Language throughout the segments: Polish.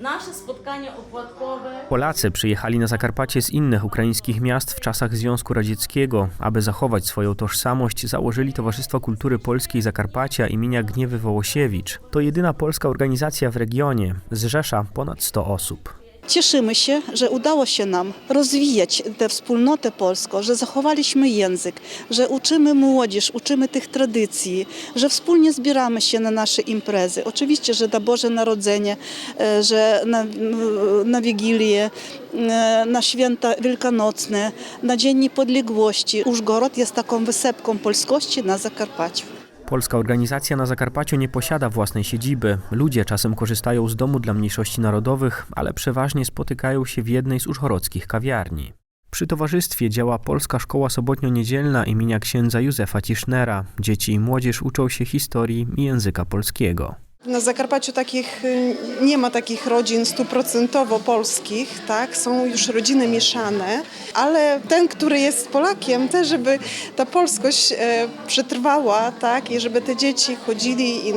nasze spotkanie opłatkowe Polacy przyjechali na Zakarpacie z innych ukraińskich miast w czasach Związku Radzieckiego. Aby zachować swoją tożsamość, założyli Towarzystwo Kultury Polskiej Zakarpacia imienia Gniewy Wołosiewicz. To jedyna polska organizacja w regionie. Zrzesza ponad 100 osób. Cieszymy się, że udało się nam rozwijać tę wspólnotę polską, że zachowaliśmy język, że uczymy młodzież, uczymy tych tradycji, że wspólnie zbieramy się na nasze imprezy. Oczywiście, że na Boże Narodzenie, e, że na, na Wigilię, e, na święta wielkanocne, na Dzień Niepodległości. Użgorod jest taką wysepką polskości na Zakarpaciu. Polska organizacja na Zakarpaciu nie posiada własnej siedziby. Ludzie czasem korzystają z domu dla mniejszości narodowych, ale przeważnie spotykają się w jednej z użchorodzkich kawiarni. Przy towarzystwie działa Polska Szkoła Sobotnio-Niedzielna imienia księdza Józefa Tischnera. Dzieci i młodzież uczą się historii i języka polskiego. Na Zakarpaciu takich y, nie ma takich rodzin stuprocentowo polskich, tak? Są już rodziny mieszane, ale ten, który jest Polakiem, też żeby ta polskość e, przetrwała, tak? I żeby te dzieci chodzili i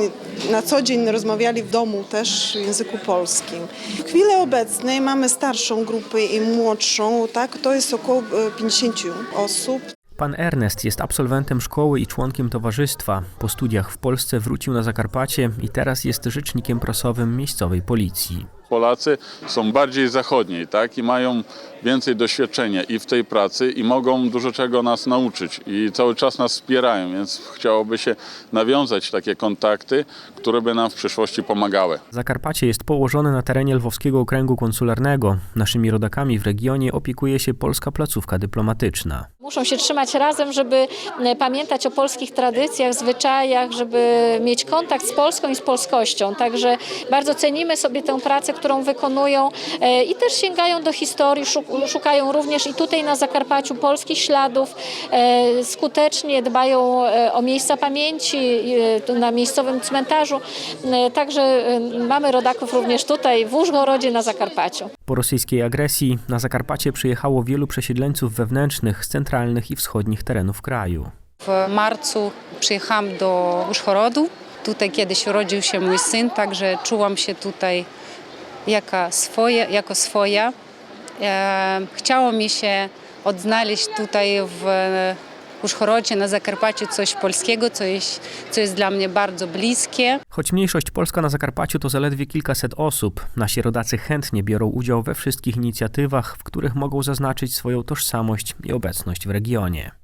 na co dzień rozmawiali w domu też w języku polskim. W chwili obecnej mamy starszą grupę i młodszą, tak? To jest około e, 50 osób. Pan Ernest jest absolwentem szkoły i członkiem towarzystwa. Po studiach w Polsce wrócił na Zakarpacie i teraz jest rzecznikiem prasowym miejscowej policji. Polacy są bardziej zachodniej, tak? I mają więcej doświadczenia i w tej pracy i mogą dużo czego nas nauczyć i cały czas nas wspierają, więc chciałoby się nawiązać takie kontakty, które by nam w przyszłości pomagały. Zakarpacie jest położone na terenie Lwowskiego Okręgu Konsularnego. Naszymi rodakami w regionie opiekuje się polska placówka dyplomatyczna. Muszą się trzymać razem, żeby e, pamiętać o polskich tradycjach, zwyczajach, żeby mieć kontakt z Polską i z polskością. Także bardzo cenimy sobie tę pracę, którą wykonują e, i też sięgają do historii, szuk- szukają również i tutaj na Zakarpaciu polskich śladów, e, skutecznie dbają e, o miejsca pamięci na miejscowym cmentarzu. Także mamy rodaków również tutaj w Użgorodzie na Zakarpaciu. Po rosyjskiej agresji na Zakarpacie przyjechało wielu przesiedleńców wewnętrznych z centralnych i wschodnich terenów kraju. W marcu przyjechałam do Uszchorodu. Tutaj kiedyś urodził się mój syn, także czułam się tutaj jako swoja. Jako swoja. Chciało mi się odnaleźć tutaj w Uszchorodzie, na Zakarpaciu coś polskiego, co jest, co jest dla mnie bardzo bliskie. Choć mniejszość polska na Zakarpaciu to zaledwie kilkaset osób, nasi rodacy chętnie biorą udział we wszystkich inicjatywach, w których mogą zaznaczyć swoją tożsamość i obecność w regionie.